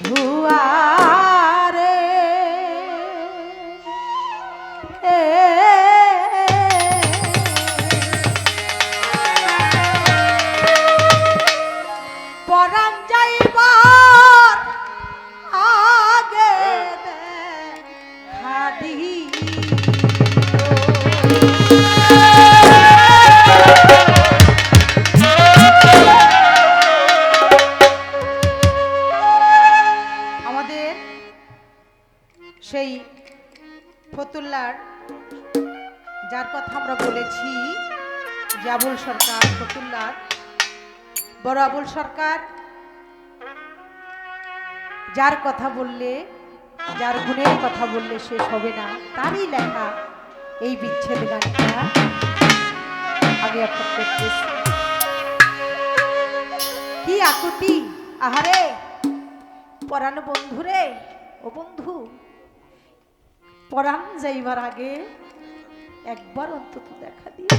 ভুয়ারে পরাণ যাইবার আগে দেখা বড় আবুল সরকার, যার কথা বললে, যার গুণের কথা বললে শেষ হবে না, তারই লেখা এই বিচ্ছেদ গানটা। আমি করতেছি কি আকুতি? আহারে পরানো বন্ধু রে ও বন্ধু, পরাণ যাইবার আগে একবার অন্তত দেখা দিয়ে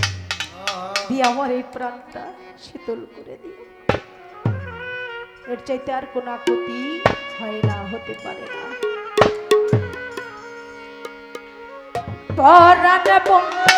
দিয়ে আমার এই প্রাণটা শীতল করে দিও। এর চাইতে আর কোন ক্ষতি হয় না, হতে পারে না। পরাণ বন্ধু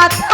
কথা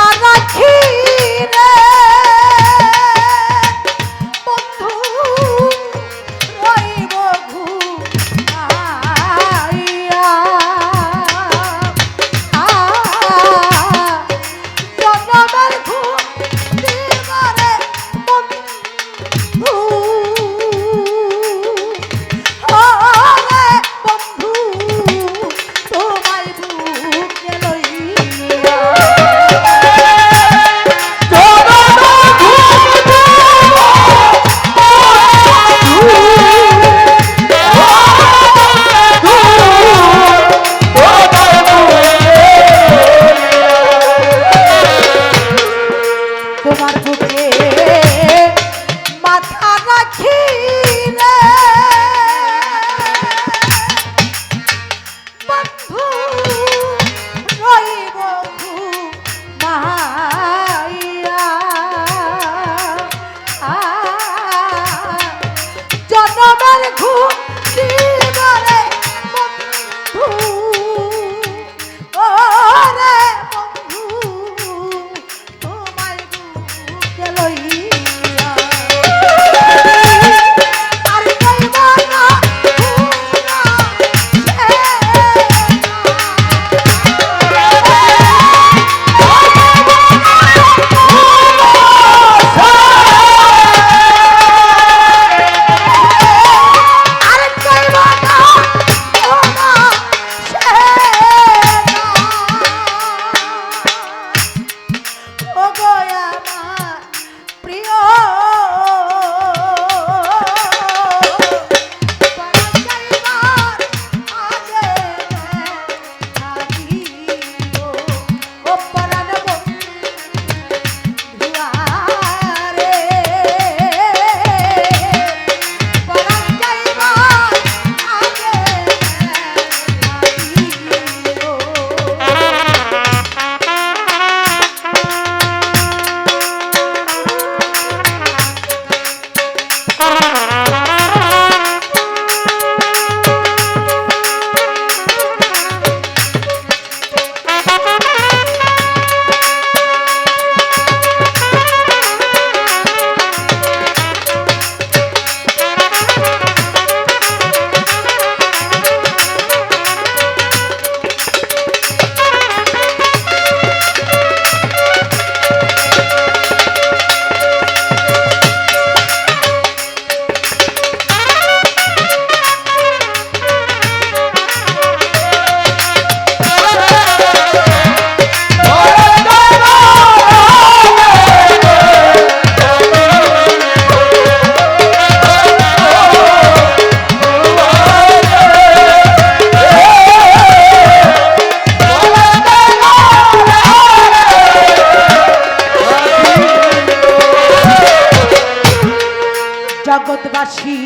Rashid.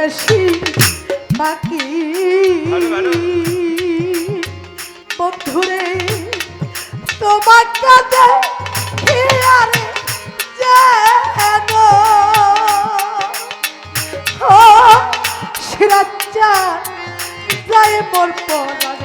বেশি বাকি। বন্ধুরে তোমার কাছে আর যেন ও যায় মোর পরা